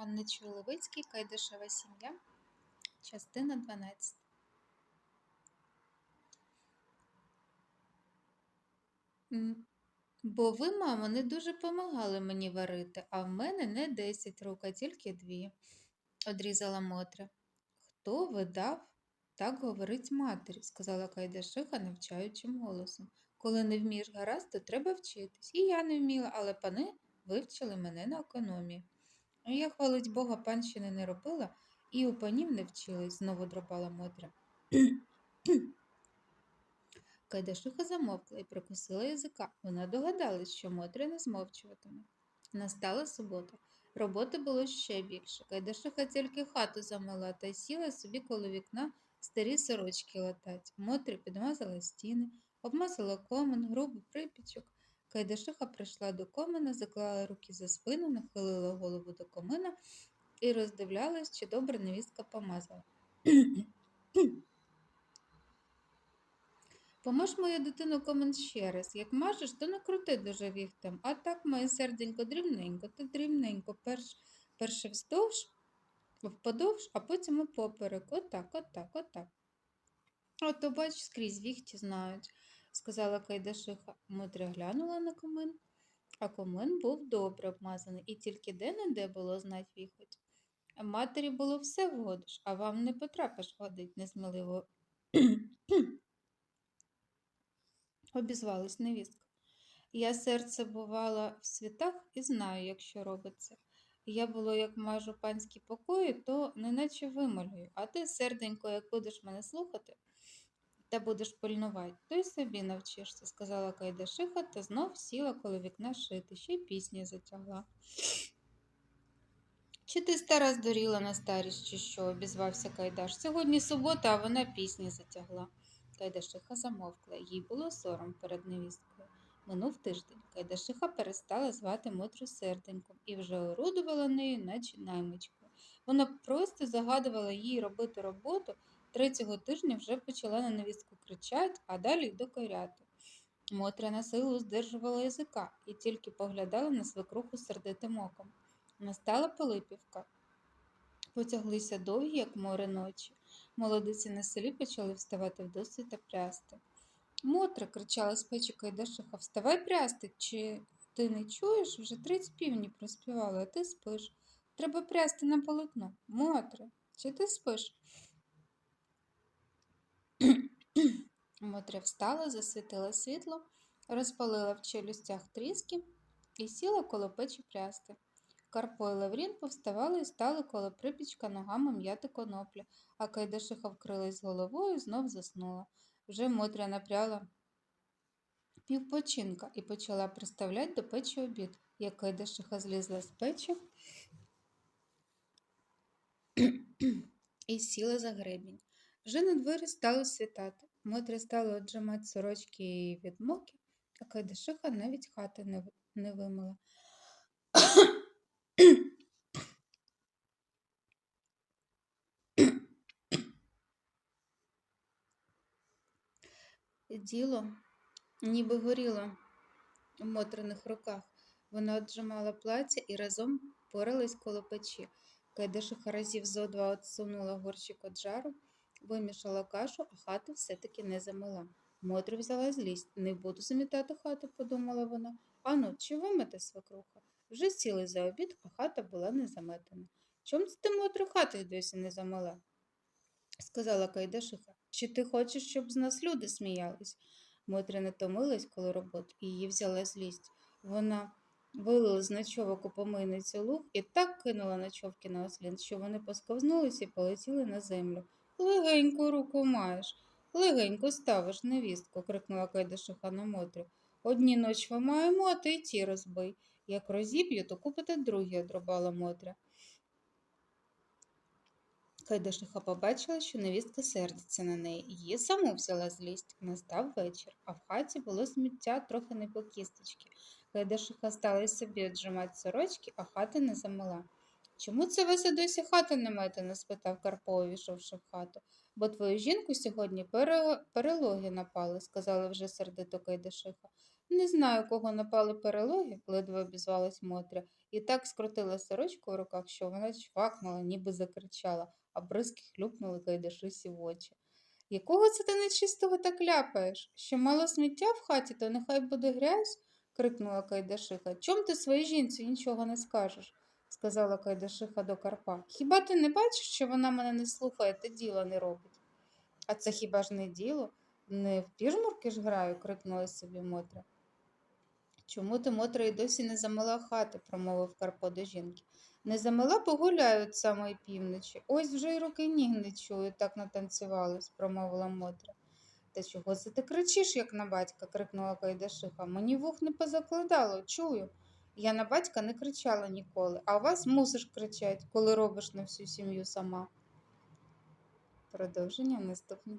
Анни Чоловицький, Кайдашева сім'я, частина 12. Бо ви, мамо, не дуже помагали мені варити, а в мене не 10 рук, а тільки дві, одрізала Мотря. Хто видав? Так говорить матері, сказала Кайдашиха навчаючим голосом. Коли не вмієш гаразд, то треба вчитись. І я не вміла, але пани вивчили мене на економії. А Я, хвалить Бога, панщини не робила і у панів не вчилась, знову дропала Мотря. Кайдашиха замовкла і прикусила язика. Вона догадалась, що Мотря не змовчуватиме. Настала субота. Роботи було ще більше. Кайдашиха тільки хату замила та й сіла собі коло вікна старі сорочки латать. Мотря підмазала стіни, обмазала комен, грубий припічок. Кайдашиха прийшла до комина, заклала руки за спину, нахилила голову до комина і роздивлялась, чи добре невістка помазала. Помаж мою дитину комен ще раз. Як мажеш, то не крути дуже віхтем. А так, моє серденько, дрібненько, та дрібненько. Перш, перше вздовж, вподовж, а потім упоперек. Отак, отак, отак. Ото бач, скрізь віхті знають, сказала Кайдашиха. Мотря глянула на комин, а комин був добре обмазаний, і тільки де-не-де було знать віхоть. Матері було все вгодиш, а вам не потрапиш водить, несміливо обізвалась невістка. Я серце бувала в світах і знаю, як що робиться. Я було, як мажу панські покої, то неначе вималюю, а ти, серденько, як будеш мене слухати та будеш пильнувати, то й собі навчишся, сказала Кайдашиха та знов сіла коло вікна шити, ще й пісні затягла. Чи ти стара здуріла на старість, чи що? обізвався Кайдаш. Сьогодні субота, а вона пісні затягла. Кайдашиха замовкла, їй було сором перед невісткою. Минув тиждень. Кайдашиха перестала звати Мотрю серденьком і вже орудувала нею, наче наймичкою. Вона просто загадувала їй робити роботу. Третього тижня вже почала на невістку кричати, а далі й докоряти. Мотря на силу здержувала язика і тільки поглядала на свекруху сердитим оком. Настала Пилипівка. Потяглися довгі, як море ночі. Молодиці на селі почали вставати в досвіта прясти. Мотре, кричала з печі Кайдашиха, вставай прясти, чи ти не чуєш? Вже тридцять півні проспівали, а ти спиш. Треба прясти на полотно. Мотре, чи ти спиш? Мотря встала, засвітила світло, розпалила в челюстях тріски і сіла коло печі прясти. Карпо і Лаврін повставали і стали коло припічка ногами м'яти конопля, а Кайдашиха вкрилась головою і знов заснула. Вже Мотря напряла півпочинка і почала приставляти до печі обід, як Кайдашиха злізла з печі і сіла за гребінь. Вже на дворі стало світати. Мотря стала отжимати сорочки від моки, а Кайдашиха навіть хати не, не вимила. Діло ніби горіло в Мотриних руках. Вона отжимала плаття і разом поралась коло печі. Кайдашиха разів зо два отсунула горщик від жару, вимішала кашу, а хату все-таки не замила. Мотря взяла злість. Не буду замітати хату, подумала вона. Ану, чи вимете свекруха? Вже сіли за обід, а хата була не заметена. Чом ти Мотря хати досі не замила? сказала Кайдашиха. Чи ти хочеш, щоб з нас люди сміялись? Мотря не томилась коло роботи, і її взяла злість. Вона вилила з ночовок у помийницю луг і так кинула ночовки на ослін, що вони посковзнулися і полетіли на землю. Легеньку руку маєш, легенько ставиш невістку, крикнула Кайдашиха на Мотрю. Одні ночви маємо, а ти й ті розбий. Як розіб'ю, то купите другі, одрубала Мотря. Кайдашиха побачила, що невістка сердиться на неї, її саму взяла злість. Настав вечір, а в хаті було сміття трохи не по кісточки. Кайдашиха стала й собі отжимати сорочки, а хати не замила. Чому це ви за досі хати не метено? спитав Карпо, увійшовши в хату. Бо твою жінку сьогодні пере... перелоги напали, сказала вже сердито Кайдашиха. Не знаю, кого напали перелоги, ледве обізвалась Мотря, і так скрутила сорочку в руках, що вона чвакнула, ніби закричала, а бризки хлюпнули Кайдашисі в очі. Якого це ти нечистого так ляпаєш? Що мало сміття в хаті, то нехай буде грязь? крикнула Кайдашиха. Чом ти своїй жінці нічого не скажеш? Сказала Кайдашиха до Карпа. Хіба ти не бачиш, що вона мене не слухає та діла не робить? А це хіба ж не діло? Не в піжмурки ж граю, крикнула собі Мотря. Чому ти, Мотра, і досі не замила хати, промовив Карпо до жінки. Не замила, погуляю від самої півночі. Ось вже й руки ніг не чую, так натанцювалась, промовила Мотря. Та чого це ти кричиш, як на батька? крикнула Кайдашиха. Мені вух не позакладало, чую. Я на батька не кричала ніколи, а у вас мусиш кричать, коли робиш на всю сім'ю сама. Продовження в наступній.